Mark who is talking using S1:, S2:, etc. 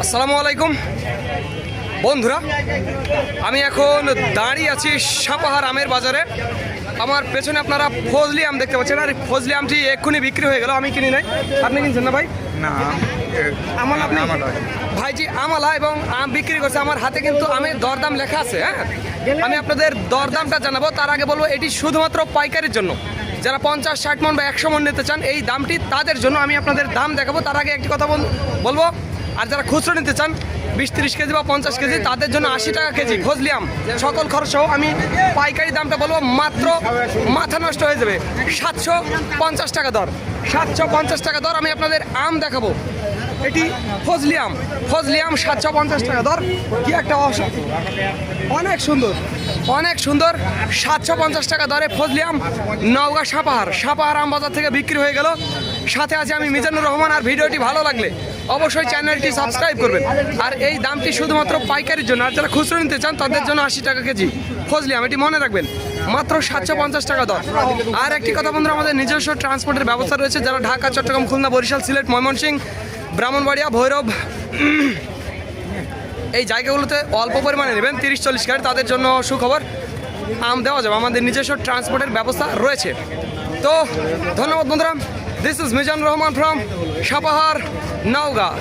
S1: আসসালামু আলাইকুম। বন্ধুরা আমি এখন দাঁড়িয়ে আছি সাপাহার আমের বাজারে। আমার পেছনে আপনারা ফজলি আম দেখতে পাচ্ছেন। আর ফজলি আমটি এক্ষুনি বিক্রি হয়ে গেল আমি কিনি নাই। আপনি কিনছেন না ভাই?
S2: না
S1: আমল আপনি। ভাইজি আমলা এবং আম বিক্রি করছে। আমার হাতে কিন্তু আমের দরদাম লেখা আছে হ্যাঁ? আমি আপনাদের দরদামটা জানাব। তার আগে বলব এটি শুধুমাত্র পাইকারির জন্য। যারা পঞ্চাশ ষাট মন বা একশো মন নিতে চান এই দামটি তাদের জন্য আমি আপনাদের দাম দেখাবো। তার আগে একটি কথা বল- বলব আর যারা খুচরো নিতে চান, বিশ তিরিশ কেজি বা পঞ্চাশ কেজি, তাদের জন্য আশি টাকা কেজি ফজলিয়াম সকল খরচ সহ আমি পাইকারি দামটা বলব, মাত্র মাথা নষ্ট হয়ে যাবে। সাতশো পঞ্চাশ টাকা দর। সাতশো পঞ্চাশ টাকা দর আমি আপনাদের আম দেখাবো। এটি ফজলিয়াম ফজলিয়াম সাতশো পঞ্চাশ টাকা দর। কি একটা অনেক সুন্দর। অনেক সুন্দর। সাতশো পঞ্চাশ টাকা দরে ফজলিয়াম নওগাঁ সাপাহার। সাপাহার আম বাজার থেকে বিক্রি হয়ে গেল। সাথে আছে আমি মিজানুর রহমান। আর ভিডিওটি ভালো লাগলে অবশ্যই চ্যানেলটি সাবস্ক্রাইব করবেন। আর এই দামটি শুধুমাত্র পাইকারির জন্য। আর যারা খুচরো নিতে চান, তাদের জন্য আশি টাকা কেজি ফজলিয়াম এটি মনে রাখবেন, মাত্র সাতশো পঞ্চাশ টাকা দর। আর একটি কথা বন্ধুরা, আমাদের নিজস্ব ট্রান্সপোর্টের ব্যবস্থা রয়েছে, যারা ঢাকা, চট্টগ্রাম, খুলনা, বরিশাল, সিলেট, ময়মনসিংহ, ব্রাহ্মণবাড়িয়া, ভৈরব, এই জায়গাগুলোতে অল্প পরিমাণে নেবেন তিরিশ চল্লিশ গাড়ি। তাদের জন্য সুখবর, আম দেওয়া যাবে। আমাদের নিজস্ব ট্রান্সপোর্টের ব্যবস্থা রয়েছে। তো ধন্যবাদ বন্ধুরা। This is Mizan Rahman from Sapahar Naogaon